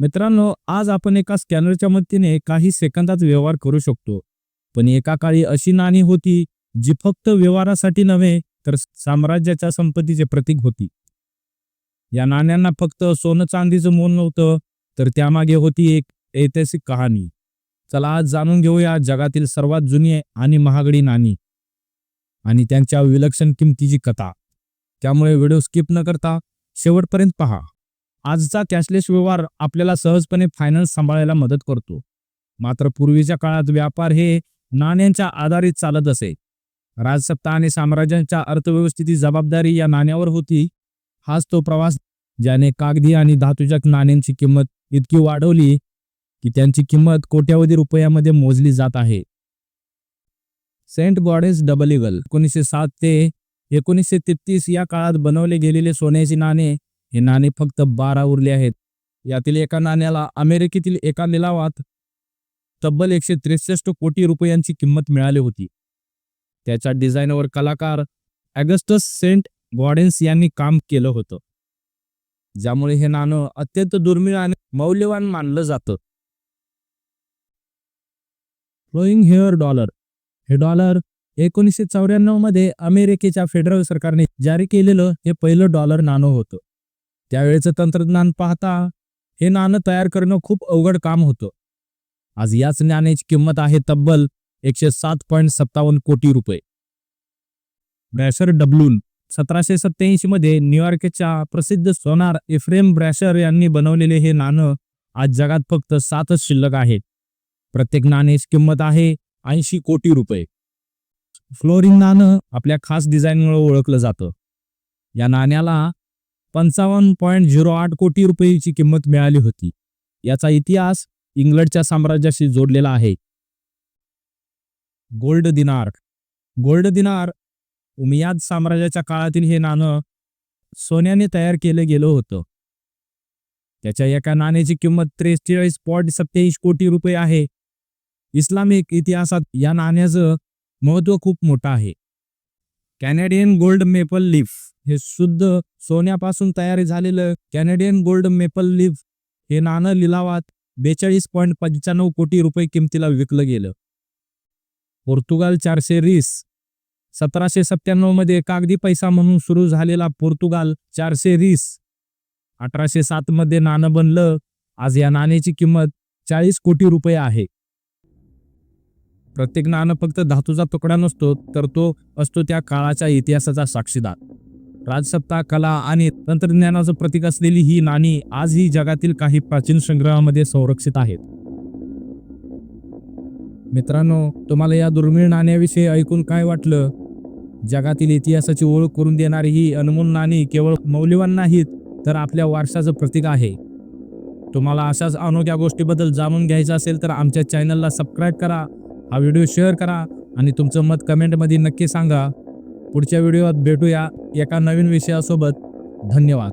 मित्रांनो आज आपण एका स्कॅनरच्या मदतीने काही सेकंदात व्यवहार करू शकतो. पण एका काळी अशी नाणी होती जी फक्त व्यवहारासाठी नव्हे तर साम्राज्याच्या संपत्तीचे प्रतीक होती. या नाण्यांना फक्त सोनं चांदीचं मोल नव्हतं तर त्यामागे होती एक ऐतिहासिक कहाणी. चला आज जाणून घेऊया जगातील सर्वात जुनी आणि महागडी नाणी आणि त्यांच्या विलक्षण किमतीची कथा. त्यामुळे व्हिडिओ स्किप न करता शेवटपर्यंत पहा. आजचा कॅशलेस व्यवहार आपल्याला सहजपणे फायनान्स सांभाळायला मदत करतो. मात्र पूर्वीच्या काळात व्यापार हे नाण्यांच्या आधारित चालत असे. राजसत्ता आणि साम्राज्यांच्या अर्थव्यवस्थेची जबाबदारी या नाण्यावर होती. हाच तो प्रवास ज्याने कागदी आणि धातूच्या नाण्यांची किंमत इतकी वाढवली की त्यांची किंमत कोट्यावधी रुपयामध्ये मोजली जात आहे. सेंट गॉडेस डबल इगल एकोणीसशे सात ते एकोणीसशे तेहतीस या काळात बनवले गेलेले सोन्याचे नाणे हे नाणे फक्त बारा उरले आहेत. यातील एका नाण्याला अमेरिकेतील एका लिलावात तब्बल एकशे त्रेसष्ट कोटी रुपयांची किंमत मिळाली होती. त्याच्या डिझाईनवर कलाकार ॲगस्टस सेंट गॉडेन्स यांनी काम केलं होतं. ज्यामुळे हे नाणं अत्यंत दुर्मिळ आणि मौल्यवान मानलं जातं. फ्लोईंग हेअर डॉलर हे डॉलर एकोणीसशे चौऱ्याण्णवमध्ये अमेरिकेच्या फेडरल सरकारने जारी केलेलं हे पहिलं डॉलर नाणं होतं. त्यावेळेचं तंत्रज्ञान पाहता हे नाणं तयार करणं खूप अवघड काम होतं. आज याच नाण्याची किंमत आहे तब्बल एकशे सात पॉईंट सत्तावन्न कोटी रुपये. ब्रॅशर डब्लून सतराशे सत्याऐंशी मध्ये न्यूयॉर्कच्या प्रसिद्ध सोनार इफ्रेम ब्रॅशर यांनी बनवलेले हे नाणं आज जगात फक्त सातच शिल्लक आहेत. प्रत्येक नाण्याची किंमत आहे ऐंशी कोटी रुपये. फ्लोरिंग नाणं आपल्या खास डिझाईनमुळे ओळखलं जातं. या नाण्याला पंचावन्न पॉईंट झिरो आठ कोटी रुपयेची किंमत मिळाली होती. याचा इतिहास इंग्लंडच्या साम्राज्याशी जोडलेला आहे. गोल्ड दिनार. गोल्ड दिनार उमियाद साम्राज्याच्या काळातील हे नाणं सोन्याने तयार केलं गेलं होतं. त्याच्या एका नाण्याची किंमत त्रेचाळीस पॉईंट सत्याऐंशी कोटी रुपये आहे. इस्लामिक इतिहासात या नाण्याचं महत्त्व खूप मोठं आहे. कॅनेडियन गोल्ड मेपल लीफ हे शुद्ध सोन्यापासून तयार झालेलं कॅनेडियन गोल्ड मेपल लीफ हे नाणं लिलावात बेचाळीस पॉईंट पंच्याण्णव कोटी रुपये किमतीला विकलं गेलं. पोर्तुगाल चारशे रीस सतराशे सत्त्याण्णवमध्ये कागदी पैसा म्हणून सुरू झालेला पोर्तुगाल चारशे रीस अठराशे सात मध्ये नाणं बनलं. आज या नाण्याची किंमत चाळीस कोटी रुपये आहे. प्रत्येक नाणं फक्त धातूचा तुकडा नसतो तर तो असतो त्या काळाच्या इतिहासाचा साक्षीदार. राजसत्ता कला आणि तंत्रज्ञानाचं प्रतीक असलेली ही नाणी आजही जगातील काही प्राचीन संग्रहामध्ये संरक्षित आहेत. मित्रांनो तुम्हाला या दुर्मिळ नाण्याविषयी ऐकून काय वाटलं? जगातील इतिहासाची ओळख करून देणारी ही अनमोल नाणी केवळ मौल्यवान नाहीत तर आपल्या वारसाचं प्रतीक आहे. तुम्हाला अशाच अनोख्या गोष्टीबद्दल जाणून घ्यायचं असेल तर आमच्या चॅनलला सबस्क्राईब करा हा व्हिडिओ शेअर करा आणि तुमचं मत कमेंटमध्ये नक्की सांगा. पुढच्या व्हिडिओत भेटूया एका नवीन विषयासोबत. धन्यवाद.